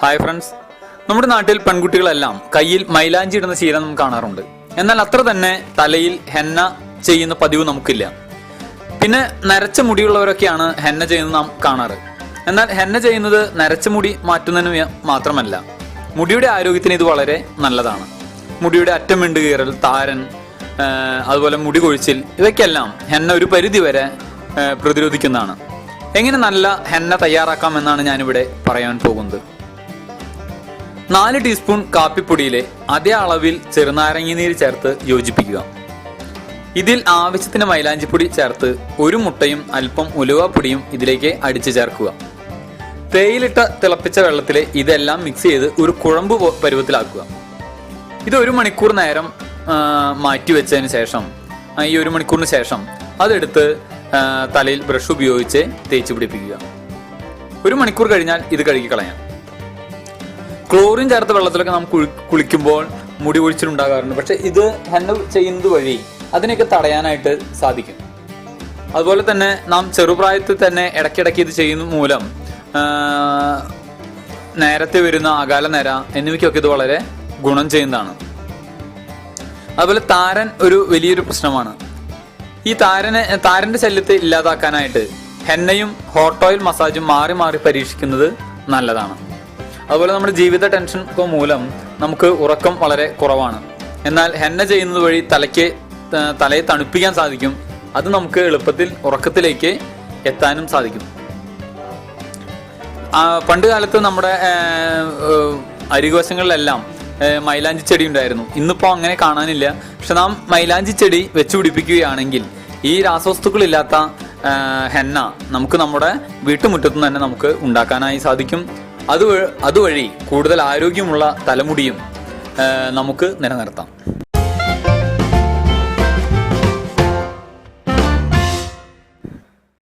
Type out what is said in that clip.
Hi friends നമ്മുടെ നാട്ടിൽ പെൺകുട്ടികളെല്ലാം കയ്യിൽ മൈലാഞ്ചി ഇടുന്ന ശീലം നമുക്ക് കാണാറുണ്ട്. എന്നാൽ അത്ര തന്നെ തലയിൽ ഹെന്ന ചെയ്യുന്ന പതിവ് നമുക്കില്ല. പിന്നെ നരച്ച മുടിയുള്ളവരൊക്കെയാണ് ഹെന്ന ചെയ്യുന്നത് നാം കാണാറ്. എന്നാൽ ഹെന്ന ചെയ്യുന്നത് നരച്ച മുടി മാറ്റുന്നതിന് മാത്രമല്ല മുടിയുടെ ആരോഗ്യത്തിന് ഇത് വളരെ നല്ലതാണ്. മുടിയുടെ അറ്റം വിണ്ട് കീറൽ താരൻ അതുപോലെ മുടി കൊഴിച്ചിൽ ഇവയ്ക്കെല്ലാം ഹെന്ന ഒരു പരിധി വരെ പ്രതിരോധിക്കുന്നതാണ്. എങ്ങനെ നല്ല ഹെന്ന തയ്യാറാക്കാം എന്നാണ് ഞാനിവിടെ പറയാൻ പോകുന്നത്. നാല് ടീസ്പൂൺ കാപ്പിപ്പൊടിയിലെ അതേ അളവിൽ ചെറുനാരങ്ങ നീര് ചേർത്ത് യോജിപ്പിക്കുക. ഇതിൽ ആവശ്യത്തിന് മൈലാഞ്ചിപ്പൊടി ചേർത്ത് ഒരു മുട്ടയും അല്പം ഉലുവപ്പൊടിയും ഇതിലേക്ക് അടിച്ചു ചേർക്കുക. തേയിലിട്ട തിളപ്പിച്ച വെള്ളത്തിൽ ഇതെല്ലാം മിക്സ് ചെയ്ത് ഒരു കുഴമ്പ് പരുവത്തിലാക്കുക. ഇത് ഒരു മണിക്കൂർ നേരം മാറ്റിവെച്ചതിന് മാറ്റി വെച്ചതിന് ശേഷം ഈ ഒരു മണിക്കൂറിന് ശേഷം അതെടുത്ത് തലയിൽ ബ്രഷ് ഉപയോഗിച്ച് തേച്ച് പിടിപ്പിക്കുക. ഒരു മണിക്കൂർ കഴിഞ്ഞാൽ ഇത് കഴുകി കളയാം ക്ലോറിൻ ചേർത്ത വെള്ളത്തിലൊക്കെ നാം കുളിക്കുമ്പോൾ മുടി ഒഴിച്ചിലുണ്ടാകാറുണ്ട് പക്ഷെ ഇത് ഹെന്ന ചെയ്യുന്നത് വഴി അതിനെയൊക്കെ തടയാനായിട്ട് സാധിക്കും. അതുപോലെ തന്നെ നാം ചെറുപ്രായത്തിൽ തന്നെ ഇടയ്ക്കിടയ്ക്ക് ഇത് ചെയ്യുന്ന മൂലം നേരത്തെ വരുന്ന അകാല നിര എന്നിവയ്ക്കൊക്കെ ഇത് വളരെ ഗുണം ചെയ്യുന്നതാണ്. അതുപോലെ താരൻ ഒരു വലിയൊരു പ്രശ്നമാണ്. ഈ താരനെ താരന്റെ ശല്യത്തെ ഇല്ലാതാക്കാനായിട്ട് ഹെന്നയും ഹോട്ട് ഓയിൽ മസാജും മാറി മാറി പരീക്ഷിക്കുന്നത് നല്ലതാണ്. അതുപോലെ നമ്മുടെ ജീവിത ടെൻഷൻ മൂലം നമുക്ക് ഉറക്കം വളരെ കുറവാണ്. എന്നാൽ ഹെന്ന ചെയ്യുന്നത് വഴി തലയ്ക്ക് തലയെ തണുപ്പിക്കാൻ സാധിക്കും. അത് നമുക്ക് എളുപ്പത്തിൽ ഉറക്കത്തിലേക്ക് എത്താനും സാധിക്കും. പണ്ട് കാലത്ത് നമ്മുടെ അരികോശങ്ങളിലെല്ലാം മൈലാഞ്ചി ചെടി ഉണ്ടായിരുന്നു. ഇന്നിപ്പോ അങ്ങനെ കാണാനില്ല. പക്ഷെ നാം മൈലാഞ്ചി ചെടി വെച്ച് പിടിപ്പിക്കുകയാണെങ്കിൽ ഈ രാസവസ്തുക്കളില്ലാത്ത ഹെന്ന നമുക്ക് നമ്മുടെ വീട്ടുമുറ്റത്ത് തന്നെ നമുക്ക് ഉണ്ടാക്കാനായി സാധിക്കും. അത് അതുവഴി കൂടുതൽ ആരോഗ്യമുള്ള തലമുടിയും നമുക്ക് നിലനിർത്താം.